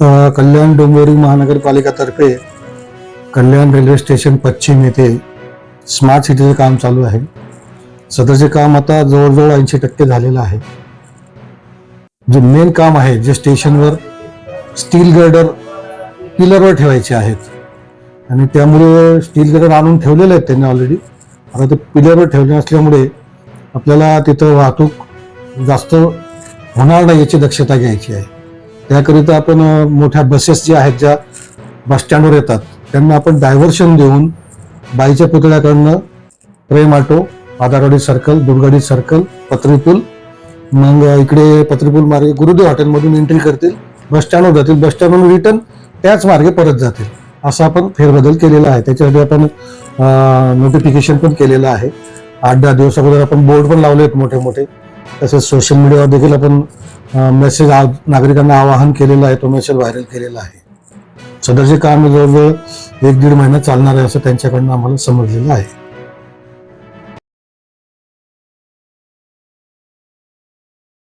कल्याण डोंबिवली महानगरपालिकातर्फे Kalyan railway station पश्चिम येथे स्मार्ट सिटीचं काम चालू आहे. सदरचे काम आता जवळजवळ ऐंशी टक्के झालेलं आहे. जे मेन काम आहे जे स्टेशनवर स्टील गर्डर पिलरवर ठेवायचे आहेत. आणि त्यामुळे स्टील गर्डर आणून ठेवलेले आहेत त्यांनी ऑलरेडी आता ते पिलरवर ठेवले असल्यामुळे आपल्याला तिथं वाहतूक जास्त होणार नाही याची दक्षता घ्यायची आहे. त्याकरिता आपण मोठ्या बसेस ज्या आहेत ज्या बस स्टँडवर येतात त्यांना आपण डायव्हर्शन देऊन बाईच्या पुतळ्याकडनं Prem auto Adharwadi circle Durgadi circle Patripul मग इकडे पत्रीपूल मार्गे गुरुदेव हॉटेलमधून एंट्री करतील बस स्टँडवर जातील बसस्टँडवरून रिटर्न त्याच मार्गे परत जातील. असा आपण फेरबदल केलेला आहे. त्याच्यासाठी आपण नोटिफिकेशन पण केलेलं आहे. आठ दहा दिवस अगोदर आपण बोर्ड पण लावले आहेत मोठे मोठे तसेच सोशल मीडियावर देखील आपण मेसेज नागरिकांना आवाहन केलेलं आहे तो मेसेज व्हायरल केलेला आहे. सदरचे काम जवळजवळ एक दीड महिना चालणार आहे असं त्यांच्याकडनं आम्हाला समजलेलं आहे.